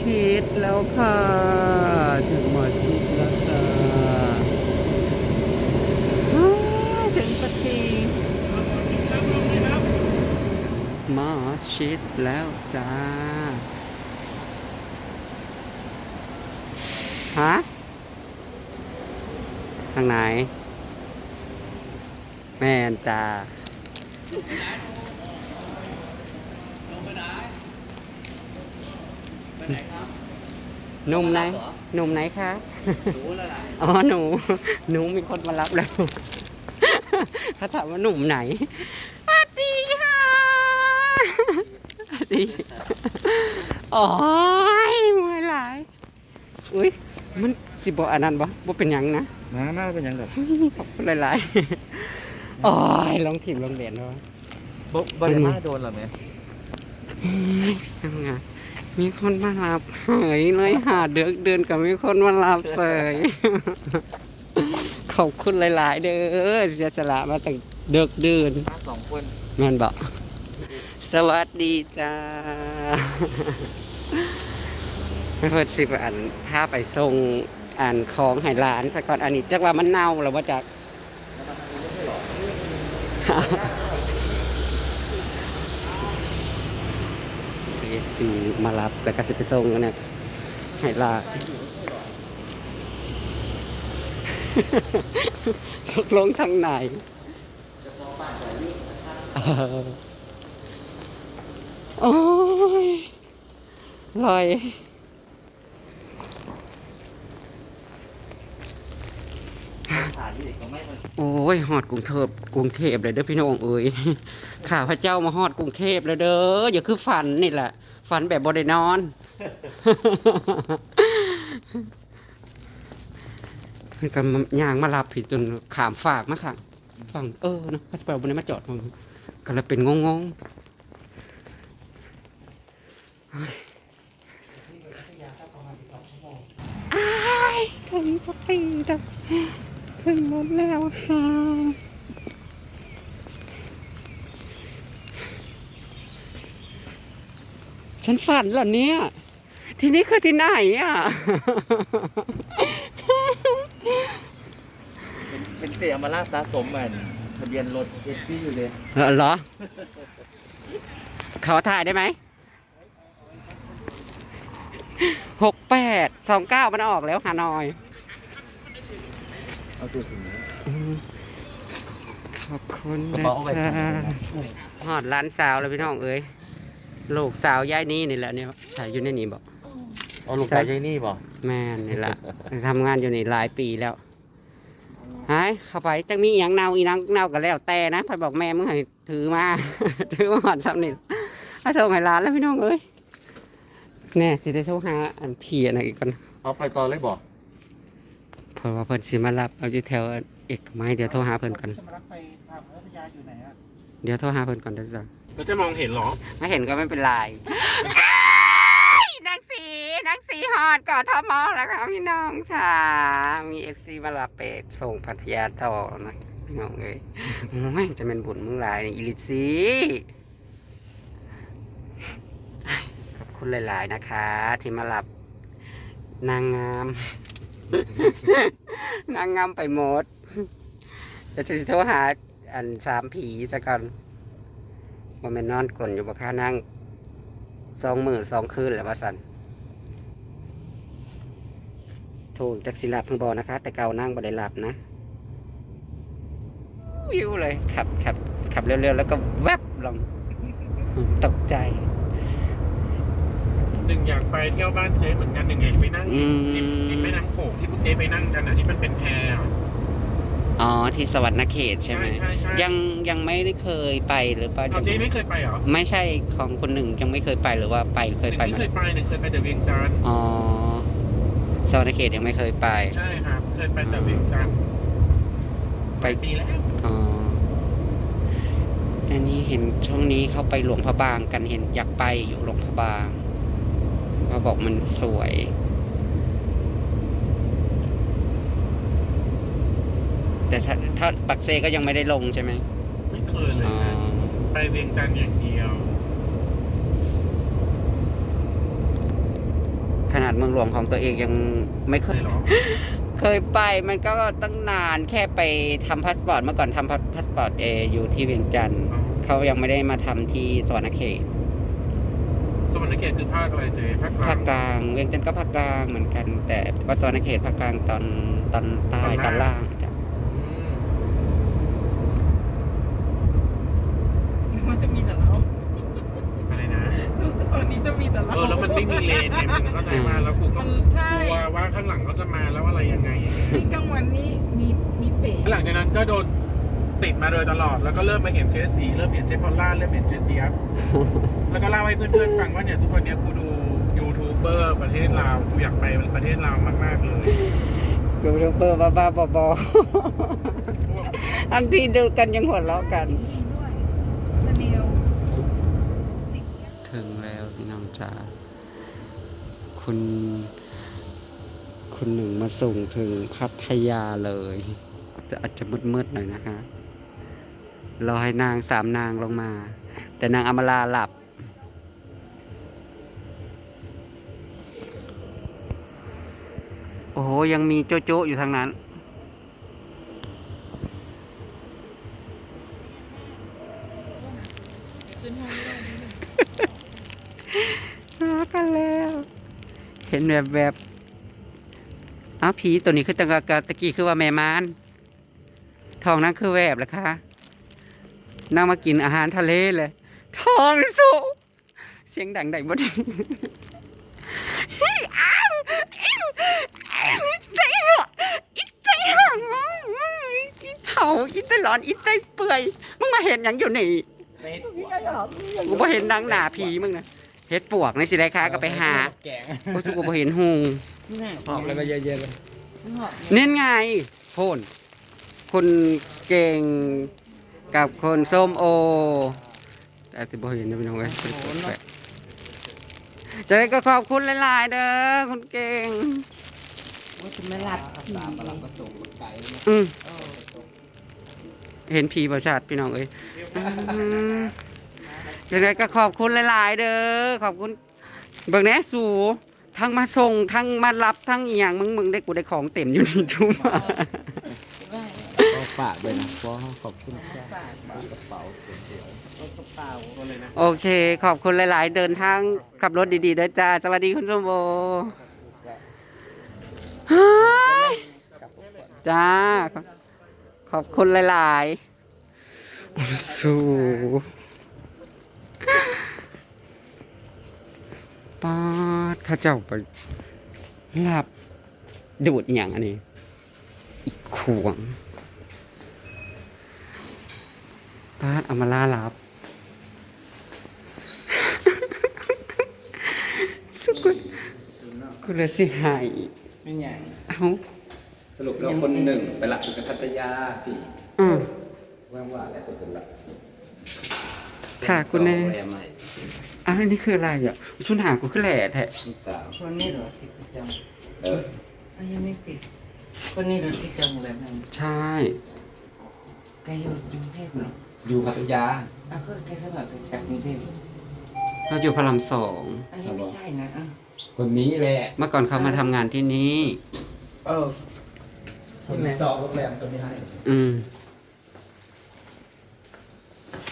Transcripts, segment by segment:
ชิดแล้วค่ะ ถึงหมอชิดแล้วจ้าถึงสักทีหมอชิดแล้วจ้า ฮะ ทางไหน แม่นจ้า หนุ่มไหนหนุ่มไหนคะหนูแล้วล่ะอ๋อหนูหนูมีคนมารับแล้วถ้าถามว่าหนุ่มไหนสวัสดีค่ะสวัสดีโอ้ยเมื่อยหลายอุ้ยมันสิบออันนั้นบ่บ่เป็นหยังนะมามาเป็นยังไงขอบคุณหลายๆโอ้ยลองถิ่มลองเด่นเนาะบ่บ่ได้มาโดนหรอแม่ทำไง มีคนมารับหายเลยหาเดือกเดือนกับมีคนมารับเสยขอบคุณหลาย ๆ เด้อเสียสละมาตั้งเดือกเดือนมาสองคนแม่นบอกสวัสดีจ้าไม่เพิ่นสิบอันพาไปส่งอ่านของให้หลานสักก่อนอันนี้จักว่ามันเน่าหรือว่าจัก เอซีมารับแล้วก็สิไปส่งนเนี่ยให้ลานตกลงทางไหนเออโอ้ยลอย ถ่ายที่เด็กก็ไม่มาโอ้ยฮอดกรุงเทพกรุงเทพเลยเด้อพี่น้องเอ้ยข้าพระเจ้ามาฮอดกรุงเทพแล้วเด้ออย่าคือฝันนี่แหละฝันแบบบ่ได้นอน มันก็ยางมารับผิดจนขามฝากมาค่ะฟังเออนะเขาจะไปเอาบนนี้มาจอดมันก็เลยเป็นงงงๆเฮ้ยอ้ถึงสปีดอะ ถึงรถแล้วค่ะฉันฝันเหรอเนี่ย ที่นี่คือที่ไหนอะ เป็นเป็นเสียมาล่าสะสมมันทะเบียนรถเอซี่อยู่เลยเหรอเหรอ เขาถ่ายได้ไหม หกแปดสองเก้ามันออกแล้วฮานอย เอาตัวถึงขอบคุณกระนะเป๋าเอาไปจ๊ะทำอะไรนะหอดร้านสาวแล้วพี่น้องเอ้ยลูกสาวย่ายนี่นี่แหละเนี่ยถ่ายอยู่ในนี่บอกเอาลูกชายยายนี่บ่แม่นี่แหละทำงานอยู่นี่หลายปีแล้วหายเข้าไปจังมีอหย่างเนาอีนังเนาก็แล้วแต่นะพอยบอกแม่มึงให้ถือมา ถือมาหอดซ้ำนี่เอาโทรให้ร้านแล้วพี่น้องเอ้ยแน่สิได้โทรหาอันพี่อันไหนอีกก่อนเอาไปตอนเลยบ่ เพราะว่าเพิ่นสิมารับเอาอยู่แถวเอกมัยเดี๋ยวโทรหาเพิ่นก่อนจะมารับไปทางพัทยาอยู่ไหนอะเดี๋ยวโทรหาเพิ่นก่อนเด้อจ้ะเราจะมองเห็นเหรอ ไม่เห็นก็ไม่เป็นไรนักสีนักสีฮอดก่อนทอมอแล้วค่ะพี่น้องค่ะมีเอฟซีมารับไปส่งพัทยาต่อนะพี่น้องเอ้ยโอ้ยจะเป็นบุญมึงหลายนี่อีลิซีขอบคุณหลาย ๆ นะคะ ที่มารับนางงาม นางงามไปหมดเดี๋ยวจะโทรหาอันสามผีซะก่อนว่าแม่นนอนกลนอยู่บ่ค่านั่งสองมือสองคืนและว่าสันโทรจากสิลับเพิ่งบอนะคะ แต่เก่านั่งบ่ได้หลับนะ วิวเลยขับขับขับเร็วๆ แล้วก็แวบลงตกใจ หนึ่งอยากไปเที่ยวบ้านเจ๊เหมือนกันหนึ่งอยากไปนั่งอืมริมริมแม่น้ำโขงที่พวกเจ๊ไปนั่งกันอะที่มันเป็นแพอะอ๋อที่สวรรค์เขตใช่ไหมใช่ใช่ยังยังไม่ได้เคยไปหรือเปล่าเอาเจ๊ไม่เคยไปเหรอไม่ใช่ของคนหนึ่งยังไม่เคยไปหรือว่าไปเคยหนึ่งไปไม่มาเคยไปหนึ่งเคยไปแต่เวียงจันทร์อ๋อสวรรค์เขตยังไม่เคยไป ใช่ครับเคยไปแต่เวียงจันทร์ไปไปปีแล้วอ๋ออันนี้เห็นช่วงนี้เขาไปหลวงพระบางกันเห็นอยากไปอยู่หลวงพระบาง เขาบอกมันสวย แต่ถ้าถ้าปักเซก็ยังไม่ได้ลงใช่ไหมไม่เคยเลยอ๋อครับไปเวียงจันทร์อย่างเดียวนาดเมืองหลวงของตัวเองยังไม่เคเลยยเหรอ เคยไปมันก็ตั้งนานแค่ไปทำพาสปอร์ตเมื่อก่อนทำพาสปอร์ตเอออยู่ที่เวียงจันทร์อ๋อเขายังไม่ได้มาทำที่สวรรณเขต สวรรณเขตคือภาคอะไรเจ๊ภาคกลาภางคกลางเวียงจันทร์ก็ภาคกลางเหมือนกัน แต่ว่าสวรรณเขตภาคกลางตอนตอนใต้ตตออนนล่าล่างงจ้ะอืมมันจะมีแต่เราอะไรนะ ตอนนี้จะมีแต่เราเออแล้วมันไม่มีเลนไงมึงเข้าใจมาแล้วกูก็มันใช่กลัวว่าข้างหลังเขาจะมาแล้วอะไรยังไงนี่กลางวันนี้มีมีเป๋หลังจากนั้นก็โดน ติดมาโดยตลอด แล้วก็เริ่มมาเห็นเจสีเริ่มเห็นเจพอลล่าเริ่มเห็นเจเจี๊ยบแล้วก็เล่าให้เพื่อนๆฟังว่าเนี่ยทุกวันเนี้ยกูดูยูทูบเบอร์ประเทศลาวกูอยากไปประเทศลาวมากๆเลยยูทูบเบอร์บ้าๆบอๆอันที่ดูกันยังหัวเราะกันด้วยสเนลติดแก้วถึงแล้วพี่น้องจ๋าคุณ คุณหนึ่งมาส่งถึงพัทยาเลย แต่อาจจะมืดๆหน่อยนะคะ รอให้นางสามนางลงมา แต่นางอมราหลับ โอ้โห ยังมีโจโจอยู่ทางนั้นขึ้นห้องไม่ได้นิดนึงหากันแล้ว เห็นแบบแบบอ้าวผีตัวนี้คือตังกะตะกี้คือว่าแม่มานทองนั่นคือแวบแล้วคะ นั่งมากินอาหารทะเลเลยท้องสุเสียงดังใดบ่ดีฮิอ้าอิ๊วอิ๊วใจหัวอิ๊ใจหัวอิ๊เผาอิ๊ใจร้อนอิ๊ใจเปื่อยมึงมาเห็นหยังอยู่นี่กูบ่เห็นนางหนาผีมึงนะเฮ็ดปวกในสิได้ค้าก็ไปหาแกงกูสุกูบ่เห็นหุงหอบอะไรมาเยอะๆเลยเน้นไงโพนคุณเก่ง กับคนส้มโอแต่ที่บ่เห็นนะพี่น้องเอ้ยเป็นคนแปลกจะได้ก็ขอบคุณหลายๆเด้อคุณเก่งว่าจะไม่หลับผีมาหลับก็ส่งไก่อืมเห็นผีประชาติพี่น้องเอ้ยอืมยังไงก็ขอบคุณหลายๆเด้อขอบคุณเบิ่งแหน่สู่ทั้งมาส่งทั้งมารับทั้งอีหยังมึงมึงได้กูได้ของเต็มอยู่นี่จุ่ม ก็ฝากด้วยนะเพราะขอบคุณจ้ากระเป๋าสวยกระเป๋าโอเค ขอบคุณหลาย ๆ เดินทางขับรถดีๆเด้อจ้า สวัสดีคุณสมโบจ้า ขอบคุณหลายๆ สู้ป้าถ้าเจ้าไปหลับดูดอย่างอันนี้ อีกขวง ป้าดเอามาล่าหลับ สุกุลกูเลยสิหายไม่ใหญ่เอ้าสรุปแล้วคนหนึ่งไปหลักอยู่กับพัทยาพี่อืมว่างว่าแต่ตัวเป็นหลักค่ะกูแน่แรมใหม่อ้าวอันนี่คืออะไรอะชุนหากูคือแหล่แท้ลูกสาวคนนี้เหรอที่ประจเออำอะยังไม่ปิดคนนี้เหรอที่จำโรงแรมนั้นใช่แกอยู่กรุงเทพเหรอ อยู่พัทยาอะก็แกสมัครจากกรุงเทพเราอยู่พระรามสองอันนี้ไม่ใช่นะอะคนนี้แหละเมื่อก่อนเขามาทำงานที่นี่ เออคนจองโรงแรมตัวนี้ให้อืม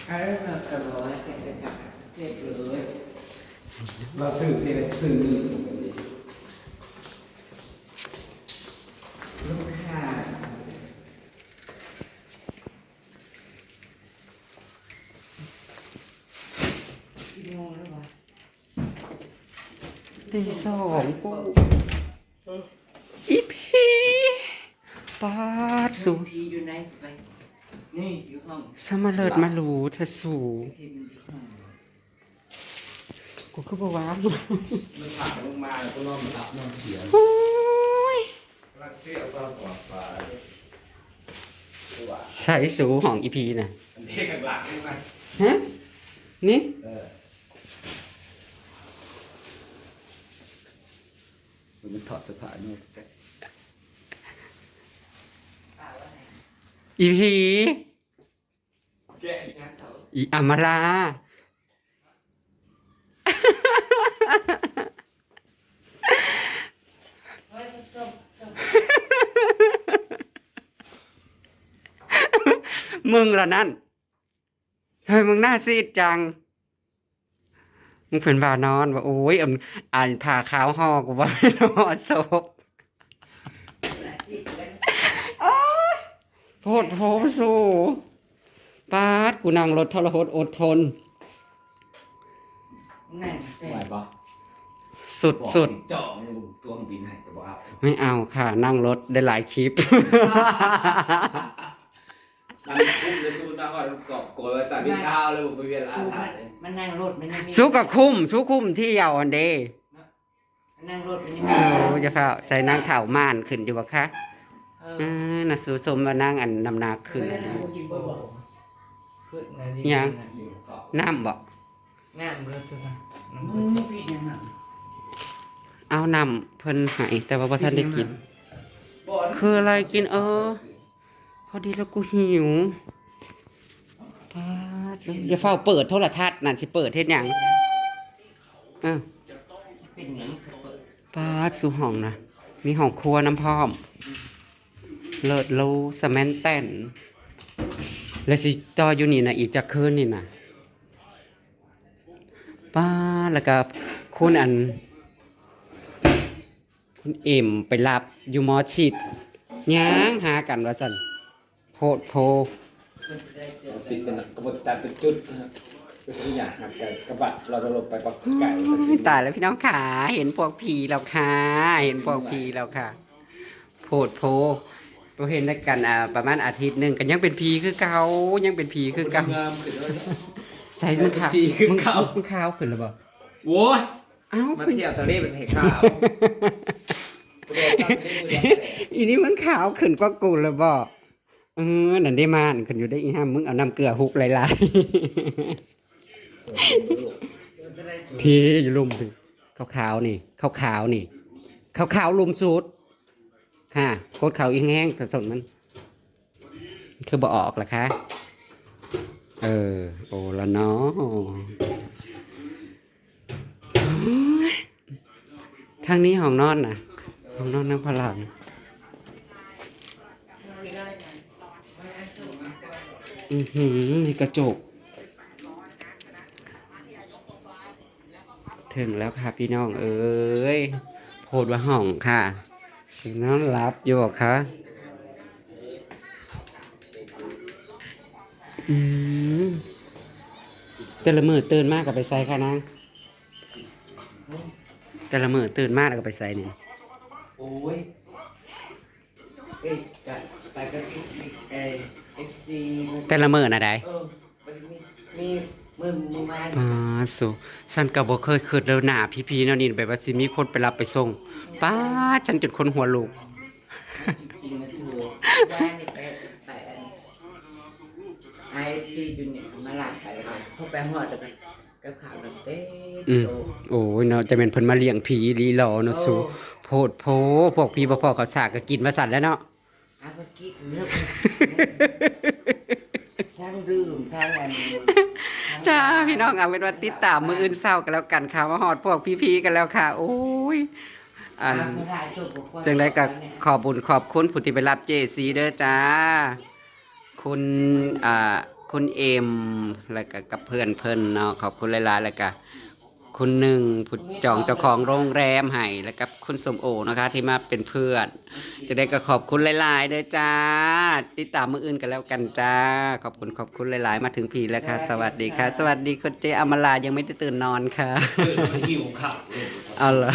อันนั้นเรากระโดดแกจะจากเทพเลยเราสื่อที่เป็นสื่อนี่ลูกค้า ตี สองกูอีพีปาดสูพีอยู่ไหนไปนี่อยู่ห้องสมาเลิดมาหลูเธอสูกูคือบ่ว้าวมันผ่านลงมาแล้วก็นอนหลับนอนเขียนโอ้ยรักเสียก็ปลอดภัยใส่สูของอีพีน่ะอันนี้กันหลักใช่ไหมฮะนี่ มันถอดสะพานนู่นอีผีอีอำมาลามึงละนั่นเฮ้ยมึงน่าซีดจัง มึงเป็นบานอนว่าโอ้ยอ่านอ่านผ่าขาวหอกูว่าไม่นอนศพโพดโพสู้ปาดกูนั่งรถทรหดอดทนแน่แต่ไหวปะสุดสุดจ่อมึงตัวมึงบินให้จะบอกเอาไม่เอาค่ะ นั่งรถได้หลายคลิป มันคุ้มเลยสู้นะว่าเกาะโกยภาษาพี่ก้าวเลยผมไปเวียนร้านสู้ถ่ามัยนมันนั่งรถมันยังมีสู้กับคุ้มสู้คุ้มที่เยาวอันเดมันนั่งรถมันยังมีสู้จะเฝ้าใส่นั่งเข่าม่านขึ้นอยู่บ่คะเอออ่าน่ะสู้สมมานั่งอันนำหนาขึ้นไม่ได้กินบ่บ่ขึ้นนะดียังนะอยู่เกาะน้ำบ่งามเลยตัวนะน้ำมึเพิ่งนผิดยังไงเอาน้ำเพิ่นใหายแต่ว่าบ่ทันได้กินบ่อนคืออะไรกินเออพ อดีแล้วกูหิวป้าดอย่าเฝ้าเปิดโทรทัศน์นั่นสิเปิดเฮ็ดหยังอะเป็นอย่างนี้ก็เปิดป้าดสู่ห้องนะมีห้องครัวน้ำพร้อม เลิศโลสแมนแตนแล้วสิต่ออยู่นี่นะอีกจะคืนนี่นะป้าดแล้วก็คุณอัน คุณเอ็มไปรับอยู่หมอชิดย่างหากันว่าสัน โพดโพสิกันนะกระบวนการเป็นจุดนะครับเป็นตัวอย่างครับกับกระบะเราจะลงไปปักไก่สักทีตายแล้วพี่น้องขาเห็นพวกผีแล้วค่ะเห็นพวกผีแล้วค่ะโพดโพเราเห็นได้กันอ่าประมาณอาทิตย์หนึ่งกันยังเป็นผีคือเก่ายังเป็นผีคือเก่างามขึ้นเลยใส่มึงขาวผีคือเก่ามึงมึงขาวขึ้นหรือเปล่าโว้ยเอ้ามาขึ้นเที่ยวทะเลไปใส่ข้าวอีนี่มึงขาวขึ้นกว่ากูเลยบ่ เออนั่นได้มานขึ้นอยู่ได้อีห้ามมึงเอาน้ำเกลือหุกหลายๆ พี่อยู่ลุมพี่ขาวๆนี่ขาวๆนี่ขาวๆลุมสูดค่ะโคตรขาวอีแห้งแต่สนมัน คือบ่ออกล่ะคะ เออ โอ้ละเนาะโอ้ยทางนี้ห้องนอนนะห้องนอนน้ำพลัง อือหือนี่กระจก ถึงแล้วค่ะพี่น้องเอ้ยโพดว่าห้องค่ะสินอนรับอยู่ค่ะอืมแต่ละมือตื่นมากกับไปใส่ค่ะนางแต่ละมือตื่นมากแล้วก็ไปใส่นี่โอ้ยเอ้ยจะไปกับเอ่ อฟซีแต่ละมือน่ะได้เออมันมีมีมือมือไม้ป้าสุฉันก็บ่เคยคิดแล้วหน้าพี่ๆเนาะนี่แบบว่าสิมีคนไปรับไปส่งป้าดฉันจนคนหัวลูกจริงๆนะเธอบ้านนี่ไปแต่ไอซีอยู่เนี่ยมาหลับไปแล้วกันพอไปหอดแล้วกันกับข่าวนั่นเต้อืม โต โอ้ยเนาะจะเป็นเพิ่นมาเลี้ยงผีลีหลอเนาะสูโอ้ โพดโพพวกพี่บ่พอเขาสากก็กินมาสั่นแล้วเนาะ อาก็คิดเรื่องทั้งดื่มทั้งอันนี้จ้าพี่น้องเอาเป็นว่าติดตามมืออื่นเศร้ากันแล้วกันค่ะมาฮอดพวกพี่ๆกันแล้วค่ะ โอ้ยอันไม่ได้ชคกับคนจังไดก็ขอบบุญขอบคุณผู้ที่ไปรับเจซีเด้อจ้า คุณอ่าคุณเอ็มแล้วก็กับเพื่อนเพิ่นเนาะขอบคุณหลายๆแล้วก็ คุณหนึ่งผู้จองเจ้าของโรงแรมให้แล้วกับคุณสมโอนะคะ ที่มาเป็นเพื่อน จะได้ก็ขอบคุณหลายๆเด้อจ้า ติดตามมืออื่นกันแล้วกันจ้า ขอบคุณขอบคุณหลายๆ มาถึงพีแล้วค่ะ สวัสดีค่ะ สวัสดีคุณเจอมลายังไม่ได้ตื่นนอนค่ะ หิวข้าวเอาเหรอ